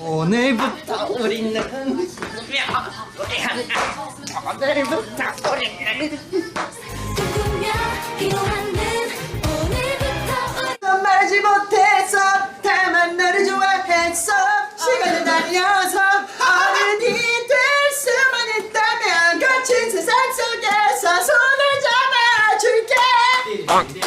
오늘부터 우리는 오늘부터 우리는 넌 말하지 못해서 다만 너를 좋아했어. 시간을 달려서 어른이 될 수만 있다면 거친 세상 속에서 손을 잡아줄게. 너에게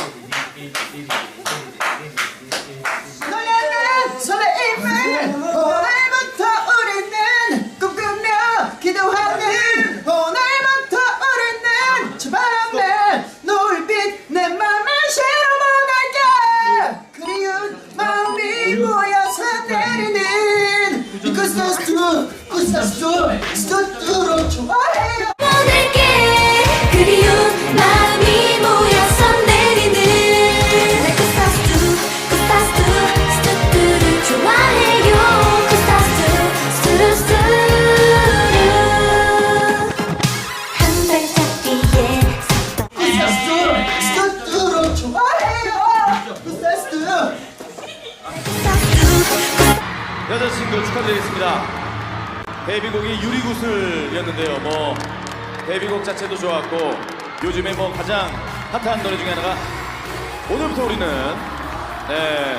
좋아해요. 그리운 마음이 모여서 내리는 쿠스타스투 쿠스타스투 스투투를 좋아해요. 쿠스타스투 스투스투 한 발짝 뒤에 구스타스투 스투투로 좋아해요. 구스타스투 여자 싱글 축하드리겠습니다. 데뷔곡이 유리구슬이었는데요. 뭐 데뷔곡 자체도 좋았고 요즘에 뭐 가장 핫한 노래 중에 하나가 오늘부터 우리는 네.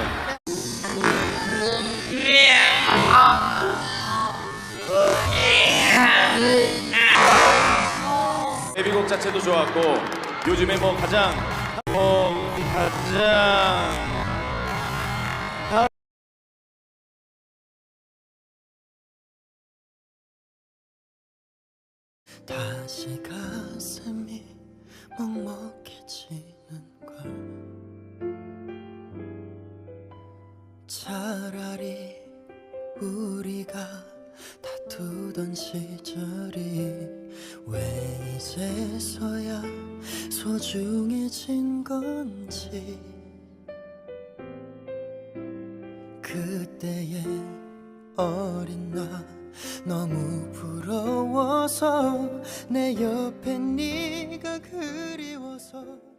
데뷔곡 자체도 좋았고 요즘에 뭐 가장 뭐 가장 다시 가슴이 먹먹해지는 걸. 차라리 우리가 다투던 시절이 왜 이제서야 소중해진 건지. 그때의 어린 나 너무 부러워서 내 옆에 네가 그리워서